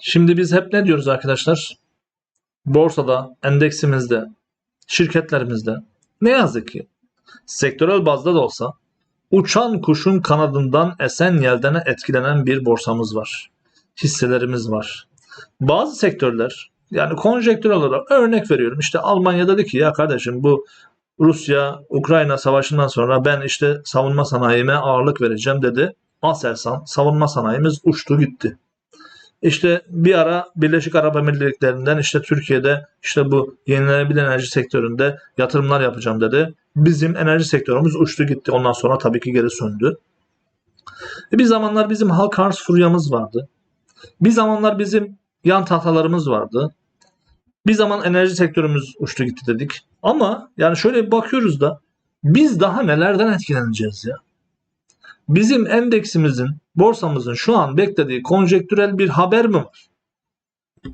Şimdi biz hep ne diyoruz arkadaşlar? Borsada, endeksimizde, şirketlerimizde ne yazık ki sektörel bazda da olsa uçan kuşun kanadından esen yelden etkilenen bir borsamız var. Hisselerimiz var. Bazı sektörler yani konjektür olarak örnek veriyorum. İşte Almanya dedi ki ya kardeşim bu Rusya Ukrayna savaşından sonra ben işte savunma sanayime ağırlık vereceğim dedi. Aselsan savunma sanayimiz uçtu gitti. İşte bir ara Birleşik Arap Emirlikleri'nden işte Türkiye'de işte bu yenilenebilir enerji sektöründe yatırımlar yapacağım dedi. Bizim enerji sektörümüz uçtu gitti. Ondan sonra tabii ki geri söndü. E bir zamanlar bizim halk arz furyamız vardı. Bir zamanlar bizim yan tahtalarımız vardı. Bir zaman enerji sektörümüz uçtu gitti dedik. Ama yani şöyle bakıyoruz da biz daha nelerden etkileneceğiz ya? Bizim endeksimizin, borsamızın şu an beklediği konjektürel bir haber mi var?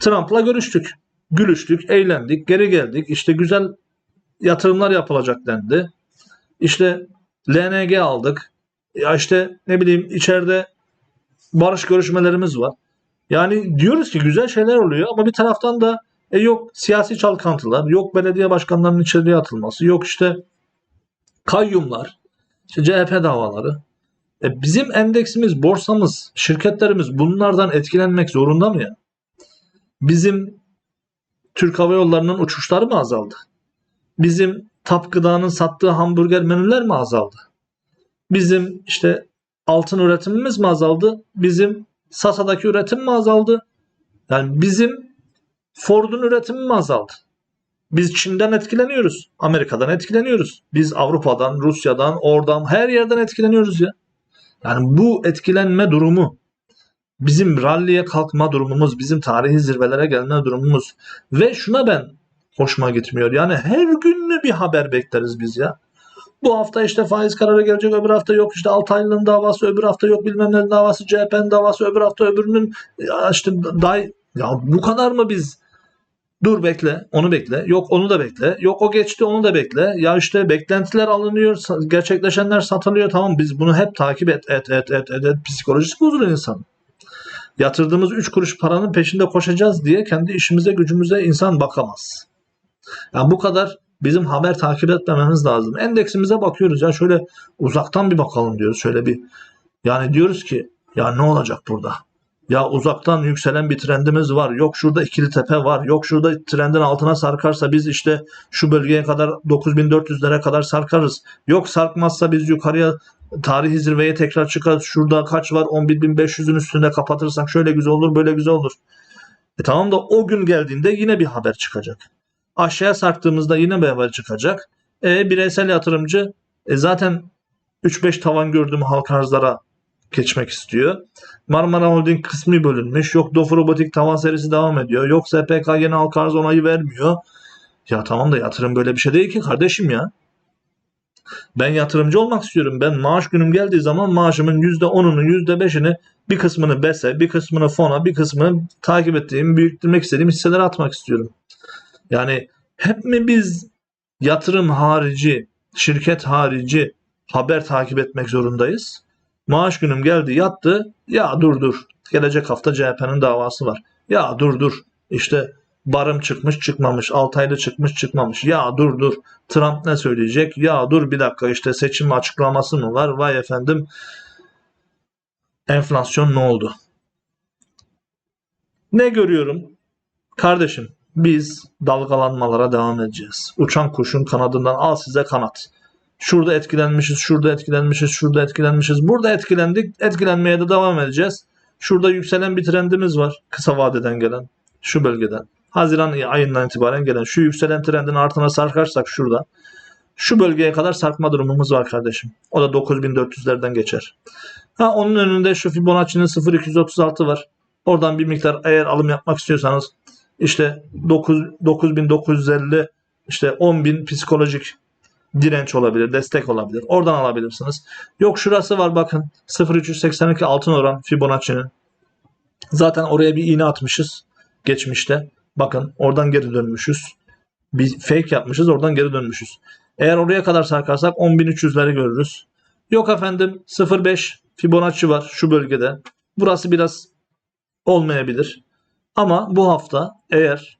Trump'la görüştük. Gülüştük, eğlendik, geri geldik. İşte güzel yatırımlar yapılacak dendi. İşte LNG aldık. Ya işte ne bileyim içeride barış görüşmelerimiz var. Yani diyoruz ki güzel şeyler oluyor ama bir taraftan da e yok siyasi çalkantılar, yok belediye başkanlarının içeriye atılması, yok işte kayyumlar, işte CHP davaları. E bizim endeksimiz, borsamız, şirketlerimiz bunlardan etkilenmek zorunda mı ya? Bizim Türk Hava Yolları'nın uçuşları mı azaldı? Bizim Tap Gıda'nın sattığı hamburger menüler mi azaldı? Bizim işte altın üretimimiz mi azaldı? Bizim Sasa'daki üretim mi azaldı? Yani bizim Ford'un üretimi mi azaldı? Biz Çin'den etkileniyoruz. Amerika'dan etkileniyoruz. Biz Avrupa'dan, Rusya'dan, oradan her yerden etkileniyoruz ya. Yani bu etkilenme durumu bizim ralliye kalkma durumumuz, bizim tarihi zirvelere gelme durumumuz ve şuna ben hoşuma gitmiyor. Yani her gün mü bir haber bekleriz biz ya? Bu hafta işte faiz kararı gelecek, öbür hafta yok işte Altaylı'nın davası, öbür hafta yok bilmem nenin davası, CHP'nin davası, öbür hafta öbürünün ya işte day ya bu kadar mı biz Dur bekle, onu bekle. Yok onu da bekle. Yok o geçti, onu da bekle. Ya işte beklentiler alınıyor, gerçekleşenler satılıyor. Tamam biz bunu hep takip et, et, et, et, et, et. Psikolojisi bozulur insan. Yatırdığımız 3 kuruş paranın peşinde koşacağız diye kendi işimize gücümüze insan bakamaz. Yani bu kadar bizim haber takip etmememiz lazım. Endeksimize bakıyoruz ya şöyle uzaktan bir bakalım diyoruz. Şöyle bir yani diyoruz ki ya ne olacak burada? Ya uzaktan yükselen bir trendimiz var. Yok şurada ikili tepe var. Yok şurada trendin altına sarkarsa biz işte şu bölgeye kadar 9400'lere kadar sarkarız. Yok sarkmazsa biz yukarıya tarihi zirveye tekrar çıkarız. Şurada kaç var? 11.500'ün üstünde kapatırsak şöyle güzel olur, böyle güzel olur. E tamam da o gün geldiğinde yine bir haber çıkacak. Aşağıya sarktığımızda yine bir haber çıkacak. E bireysel yatırımcı e zaten 3-5 tavan gördüğüm halka arzlara geçmek istiyor. Marmara Holding kısmi bölünmüş. Yok Dofu Robotik tavan serisi devam ediyor. Yok SPK yeni halka arz onayı vermiyor. Ya tamam da yatırım böyle bir şey değil ki kardeşim ya. Ben yatırımcı olmak istiyorum. Ben maaş günüm geldiği zaman maaşımın %10'unu %5'ini bir kısmını BES'e, bir kısmını fona, bir kısmını takip ettiğim, büyütmek istediğim hisselere atmak istiyorum. Yani hep mi biz yatırım harici, şirket harici haber takip etmek zorundayız? Maaş günüm geldi yattı. Ya dur dur. Gelecek hafta CHP'nin davası var. Ya dur dur. İşte barım çıkmış çıkmamış. Altaylı çıkmış çıkmamış. Ya dur dur. Trump ne söyleyecek? Ya dur bir dakika işte seçim açıklaması mı var? Vay efendim. Enflasyon ne oldu? Ne görüyorum? Kardeşim biz dalgalanmalara devam edeceğiz. Uçan kuşun kanadından al size kanat. Şurada etkilenmişiz, şurada etkilenmişiz, şurada etkilenmişiz. Burada etkilendik, etkilenmeye de devam edeceğiz. Şurada yükselen bir trendimiz var. Kısa vadeden gelen, şu bölgeden. Haziran ayından itibaren gelen şu yükselen trendin altına sarkarsak şurada. Şu bölgeye kadar sarkma durumumuz var kardeşim. O da 9400'lerden geçer. Ha onun önünde şu Fibonacci'nin 0236 var. Oradan bir miktar eğer alım yapmak istiyorsanız işte 9 9950 işte 10000 psikolojik direnç olabilir, destek olabilir. Oradan alabilirsiniz. Yok şurası var bakın 0382 altın oran Fibonacci'nin. Zaten oraya bir iğne atmışız geçmişte. Bakın oradan geri dönmüşüz. Bir fake yapmışız oradan geri dönmüşüz. Eğer oraya kadar sarkarsak 10.300'leri görürüz. Yok efendim 05 Fibonacci var şu bölgede. Burası biraz olmayabilir. Ama bu hafta eğer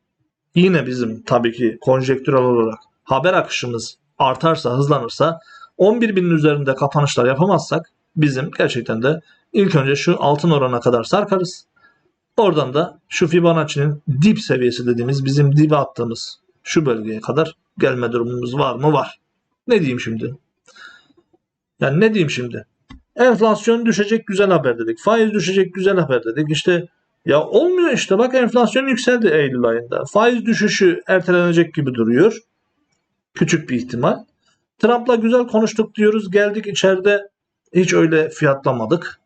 yine bizim tabii ki konjektürel olarak haber akışımız artarsa, hızlanırsa 11 binin üzerinde kapanışlar yapamazsak bizim gerçekten de ilk önce şu altın orana kadar sarkarız. Oradan da şu Fibonacci'nin dip seviyesi dediğimiz bizim dibe attığımız şu bölgeye kadar gelme durumumuz var mı? Var. Ne diyeyim şimdi? Yani ne diyeyim şimdi? Enflasyon düşecek güzel haber dedik. Faiz düşecek güzel haber dedik. İşte ya olmuyor işte bak enflasyon yükseldi Eylül ayında. Faiz düşüşü ertelenecek gibi duruyor. Küçük bir ihtimal. Trump'la güzel konuştuk diyoruz. Geldik içeride hiç öyle fiyatlamadık.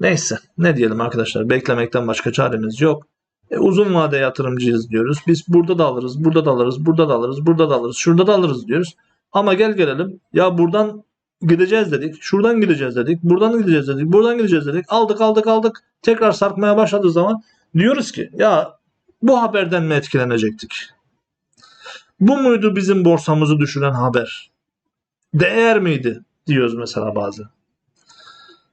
Neyse ne diyelim arkadaşlar beklemekten başka çaremiz yok. E, uzun vade yatırımcıyız diyoruz. Biz burada da alırız, burada da alırız, burada da alırız, burada da alırız, şurada da alırız diyoruz. Ama gel gelelim ya buradan gideceğiz dedik, şuradan gideceğiz dedik, buradan gideceğiz dedik, buradan gideceğiz dedik. Aldık aldık aldık. Tekrar sarkmaya başladığı zaman diyoruz ki ya bu haberden mi etkilenecektik? Bu muydu bizim borsamızı düşüren haber? Değer miydi? Diyoruz mesela bazen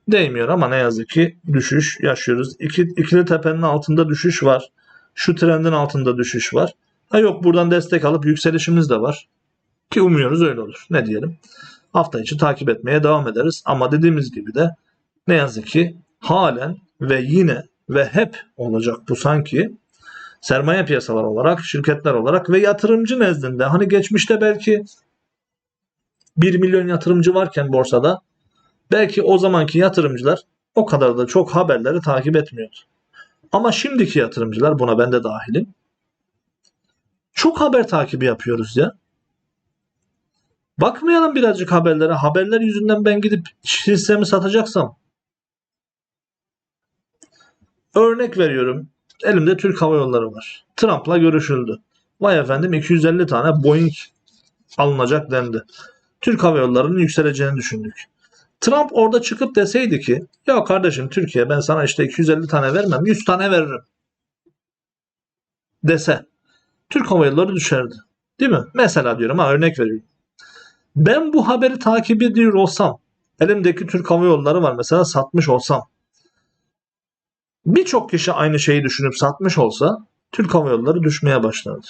değmiyor ama ne yazık ki düşüş yaşıyoruz. İki, ikili tepenin altında düşüş var. Şu trendin altında düşüş var. Ha yok buradan destek alıp yükselişimiz de var. Ki umuyoruz öyle olur. Ne diyelim. Hafta içi takip etmeye devam ederiz. Ama dediğimiz gibi de ne yazık ki halen ve yine ve hep olacak bu sanki sermaye piyasalar olarak, şirketler olarak ve yatırımcı nezdinde hani geçmişte belki 1 milyon yatırımcı varken borsada Belki o zamanki yatırımcılar o kadar da çok haberleri takip etmiyordu. Ama şimdiki yatırımcılar buna ben de dahilim. Çok haber takibi yapıyoruz ya. Bakmayalım birazcık haberlere. Haberler yüzünden ben gidip hissemi satacaksam. Örnek veriyorum. Elimde Türk Hava Yolları var. Trump'la görüşüldü. Vay efendim 250 tane Boeing alınacak dendi. Türk Hava Yolları'nın yükseleceğini düşündük. Trump orada çıkıp deseydi ki ya kardeşim Türkiye ben sana işte 250 tane vermem 100 tane veririm dese Türk Hava Yolları düşerdi. Değil mi? Mesela diyorum ha örnek veriyorum. Ben bu haberi takip ediyor olsam elimdeki Türk Hava Yolları var mesela satmış olsam birçok kişi aynı şeyi düşünüp satmış olsa Türk Hava Yolları düşmeye başlardı.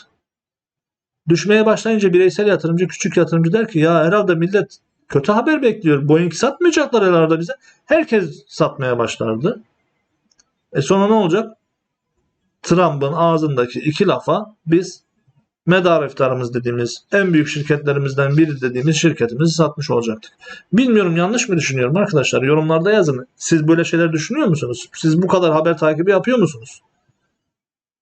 Düşmeye başlayınca bireysel yatırımcı, küçük yatırımcı der ki ya herhalde millet kötü haber bekliyor. Boeing satmayacaklar herhalde bize. Herkes satmaya başlardı. E sonra ne olacak? Trump'ın ağzındaki iki lafa biz medar iftarımız dediğimiz en büyük şirketlerimizden biri dediğimiz şirketimizi satmış olacaktık. Bilmiyorum yanlış mı düşünüyorum arkadaşlar? Yorumlarda yazın. Siz böyle şeyler düşünüyor musunuz? Siz bu kadar haber takibi yapıyor musunuz?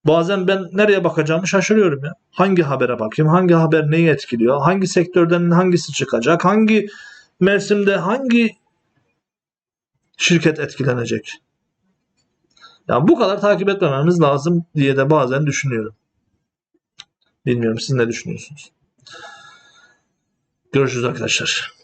Bazen ben nereye bakacağımı şaşırıyorum ya. Hangi habere bakayım? Hangi haber neyi etkiliyor? Hangi sektörden hangisi çıkacak? Hangi mevsimde hangi şirket etkilenecek? Ya bu kadar takip etmememiz lazım diye de bazen düşünüyorum. Bilmiyorum siz ne düşünüyorsunuz? Görüşürüz arkadaşlar.